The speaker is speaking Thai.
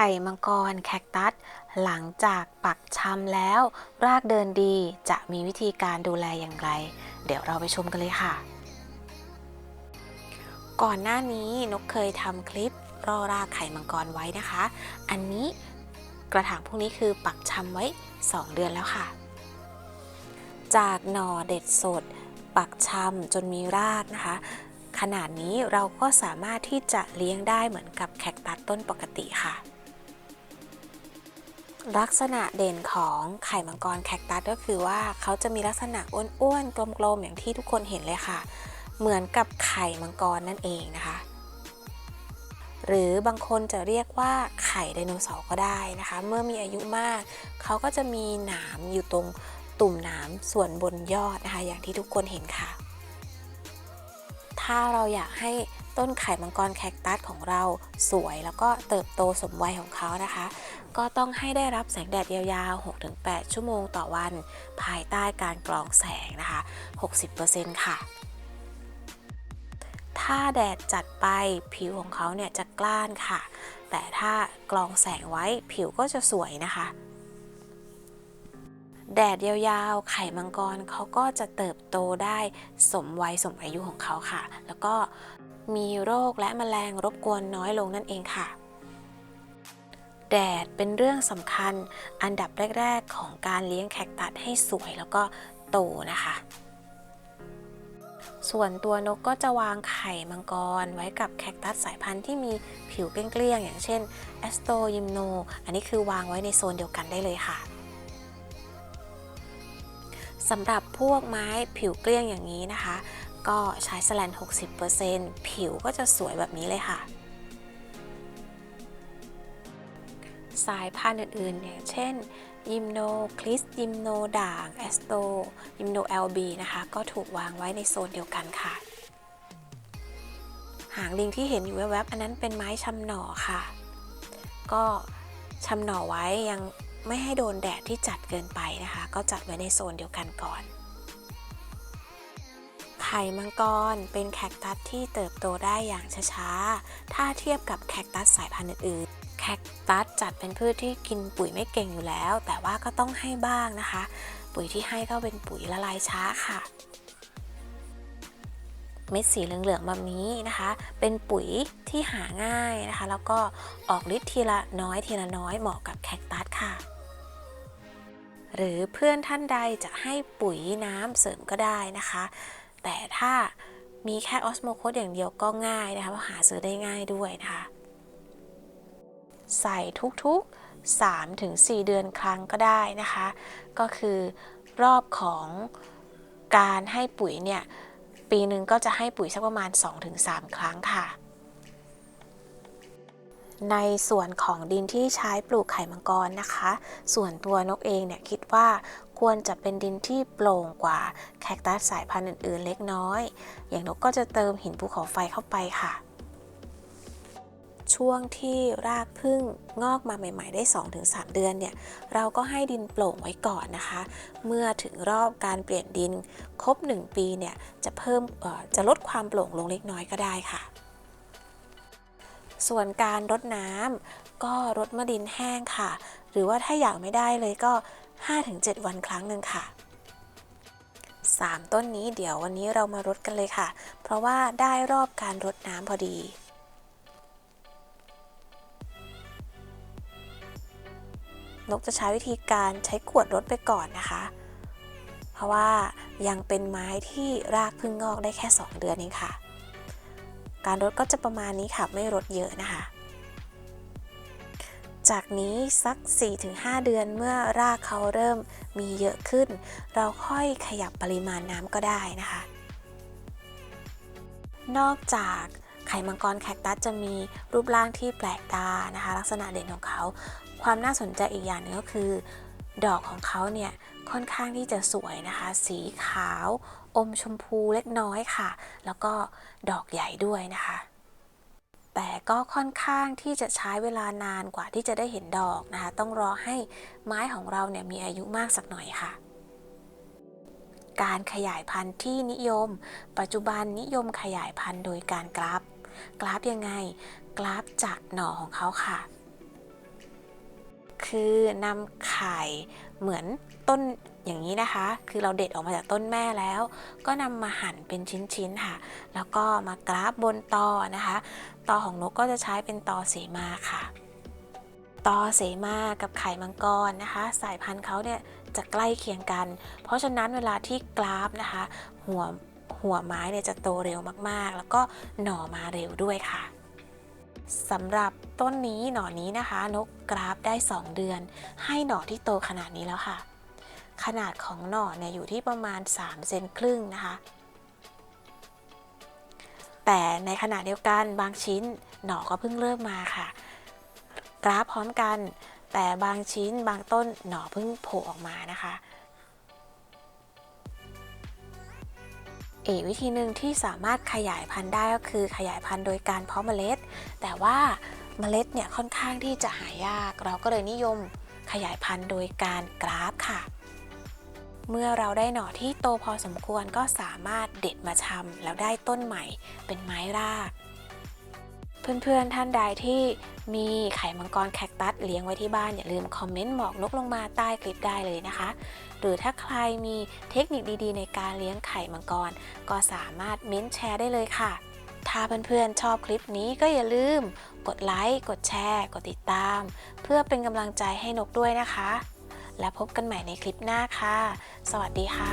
ข่มังกรแคคตัส หลังจากปักชำแล้ว รากเดินดีจะมีวิธีการดูแลอย่างไร เดี๋ยวเราไปชมกันเลยค่ะ ก่อนหน้านี้นกเคยทำคลิปรอรากไข่มังกรไว้นะคะ อันนี้กระถางพวกนี้คือปักชำไว้ 2 เดือนแล้วค่ะ จากหน่อเด็ดสด ปักชำจนมีรากนะคะขนาดนี้เราก็สามารถที่จะเลี้ยงได้เหมือนกับแคคตัสต้นปกติค่ะ ลักษณะเด่นของไข่มังกรแคคตัสก็คือว่าเขาจะมีลักษณะอ้วนๆกลมๆอย่างที่ทุกคนเห็นเลยค่ะ เหมือนกับไข่มังกรนั่นเองนะคะ หรือบางคนจะเรียกว่าไข่ไดโนเสาร์ก็ได้นะคะ เมื่อมีอายุมากเขาก็จะมีหนามอยู่ตรงตุ่มหนามส่วนบนยอดนะคะ อย่างที่ทุกคนเห็นค่ะ ถ้าเราอยากให้ ต้นไข่มังกรแคคตัสของเราสวยแล้วก็เติบโตสมวัยของเขานะคะ ก็ต้องให้ได้รับแสงแดดยาวๆ 6-8 ชั่วโมงต่อวัน ภายใต้การกรองแสงนะคะ 60%ค่ะถ้าแดดจัดไปผิวของเขาเนี่ยจะกล้านค่ะ แต่ถ้ากรองแสงไว้ผิวก็จะสวยนะคะ แดดยาวๆ ไข่มังกรเขาก็จะเติบโตได้สมวัยสมอายุของเขาค่ะ แล้วก็มีโรคและแมลงรบกวนน้อยลงนั่นเองค่ะ แดดเป็นเรื่องสำคัญอันดับแรก ๆ ของการเลี้ยงแคคตัสให้สวยแล้วก็โตนะคะ ส่วนตัวนกก็จะวางไข่มังกรไว้กับแคคตัสสายพันธุ์ที่มีผิวเกลี้ยงๆอย่างเช่นแอสโตยิมโน อันนี้คือวางไว้ในโซนเดียวกันได้เลยค่ะ สำหรับพวกไม้ผิวเกลี้ยงอย่างนี้นะคะ ก็ใช้สแลน 60%ผิวก็จะสวยแบบนี้เลยค่ะ สายพันธุ์อื่นๆอย่างเช่นยิมโนคลิสยิมโนด่างแอสโตยิมโนเอลบีนะคะ ก็ถูกวางไว้ในโซนเดียวกันค่ะ หางลิงที่เห็นอยู่แวบๆอันนั้นเป็นไม้ชำหน่อค่ะ ก็ชำหน่อไว้ยัง ไม่ให้โดนแดดที่จัดเกินไปนะคะ ก็จัดไว้ในโซนเดียวกันก่อน ไข่มังกรเป็นแคคตัสที่เติบโตได้อย่างช้าๆ ถ้าเทียบกับแคคตัสสายพันธุ์อื่นๆ แคคตัสจัดเป็นพืชที่กินปุ๋ยไม่เก่งอยู่แล้ว แต่ว่าก็ต้องให้บ้างนะคะ ปุ๋ยที่ให้ก็เป็นปุ๋ยละลายช้าค่ะ เม็ดสีเหลืองๆแบบนี้นะคะ เป็นปุ๋ยที่หาง่ายนะคะ แล้วก็ออกฤทธิ์ทีละน้อยทีละน้อยเหมาะกับแคคตัสค่ะ หรือเพื่อนท่านใดจะให้ปุ๋ยน้ำเสริมก็ได้นะคะ แต่ถ้ามีแค่ออสโมโคสอย่างเดียวก็ง่ายนะคะเพราะหาซื้อได้ง่ายด้วยนะคะ ใส่ทุกๆ 3-4 เดือนครั้งก็ได้นะคะ ก็คือรอบของการให้ปุ๋ยเนี่ย ปีหนึ่งก็จะให้ปุ๋ยสักประมาณ 2-3 ครั้งค่ะ ในส่วนของดินที่ใช้ปลูกไข่มังกรนะคะ ส่วนตัวนกเองเนี่ยคิดว่าควรจะเป็นดินที่โปร่งกว่าแคคตัสสายพันธุ์อื่นๆ เล็กน้อย อย่างนกก็จะเติมหินภูเขาไฟเข้าไปค่ะ ช่วงที่รากพึ่งงอกมาใหม่ ๆ ได้ 2-3 เดือนเนี่ยเราก็ให้ดินโปร่งไว้ก่อนนะคะ เมื่อถึงรอบการเปลี่ยนดินครบ 1 ปีเนี่ยจะเพิ่มจะลดความโปร่งลงเล็กน้อยก็ได้ค่ะ ส่วนการรดน้ำก็รดเมื่อดินแห้งค่ะ หรือว่าถ้าอยากไม่ได้เลยก็ 5-7 วันครั้งหนึ่งค่ะ3 ต้นนี้เดี๋ยววันนี้เรามารดกันเลยค่ะ เพราะว่าได้รอบการรดน้ำพอดี นกจะใช้วิธีการใช้ขวดรดไปก่อนนะคะ เพราะว่ายังเป็นไม้ที่รากเพึ่งงอกได้แค่ 2 เดือนเองค่ะ การรดก็จะประมาณนี้ค่ะไม่รดเยอะนะคะ จากนี้สัก 4-5 เดือนเมื่อรากเขาเริ่มมีเยอะขึ้น เราค่อยขยับปริมาณน้ำก็ได้นะคะ นอกจาก ไข่มังกรแคคตัสจะมีรูปร่างที่แปลกตานะคะ ลักษณะเด่นของเขา ความน่าสนใจอีกอย่างหนึงก็คือ ดอกของเขาเนี่ยค่อนข้างที่จะสวยนะคะ สีขาว อมชมพูเล็กน้อยค่ะ แล้วก็ดอกใหญ่ด้วยนะคะแต่ก็ค่อนข้างที่จะใช้เวลานานกว่าที่จะได้เห็นดอกนะคะ ต้องรอให้ไม้ของเราเนี่ยมีอายุมากสักหน่อยค่ะ การขยายพันธุ์ที่นิยม ปัจจุบันนิยมขยายพันธุ์โดยการกราฟ กราฟยังไง กราฟจากหน่อของเขาค่ะ คือนำไข่เหมือนต้นอย่างนี้นะคะ คือเราเด็ดออกมาจากต้นแม่แล้ว ก็นำมาหั่นเป็นชิ้นๆค่ะ แล้วก็มากราฟบนตอนะคะตอของนกก็จะใช้เป็นตอเสมาค่ะตอเสมากับไข่มังกรนะคะ สายพันธุ์เขาเนี่ยจะใกล้เคียงกัน เพราะฉะนั้นเวลาที่กราฟนะคะ หัว หัวไม้เนี่ยจะโตเร็วมากๆ แล้วก็หน่อมาเร็วด้วยค่ะสำหรับต้นนี้หน่อนี้นะคะ นกกราฟได้ 2 เดือน ให้หน่อที่โตขนาดนี้แล้วค่ะ ขนาดของหน่อเนี่ยอยู่ที่ประมาณ 3 เซนครึ่งนะคะ แต่ในขณะเดียวกันบางชิ้นหน่อก็เพิ่งเริ่มมาค่ะ กราฟพร้อมกัน แต่บางชิ้นบางต้นหน่อเพิ่งโผล่ออกมานะคะ อีกวิธีหนึ่งที่สามารถขยายพันธุ์ได้ก็คือขยายพันธุ์โดยการเพาะเมล็ด แต่ว่าเมล็ดเนี่ยค่อนข้างที่จะหายาก เราก็เลยนิยมขยายพันธุ์โดยการกราฟค่ะ เมื่อเราได้หน่อที่โตพอสมควรก็สามารถเด็ดมาชำแล้วได้ต้นใหม่เป็นไม้ราก เพื่อนๆท่านใดที่มีไข่มังกรแคคตัสเลี้ยงไว้ที่บ้าน อย่าลืมคอมเมนต์บอกนกลงมาใต้คลิปได้เลยนะคะ หรือถ้าใครมีเทคนิคดีๆ ในการเลี้ยงไข่มังกร ก็สามารถเม้นแชร์ได้เลยค่ะถ้าเพื่อนๆชอบคลิปนี้ก็อย่าลืม กดไลค์ กดแชร์ กดติดตาม เพื่อเป็นกำลังใจให้นกด้วยนะคะ และพบกันใหม่ในคลิปหน้าค่ะ สวัสดีค่ะ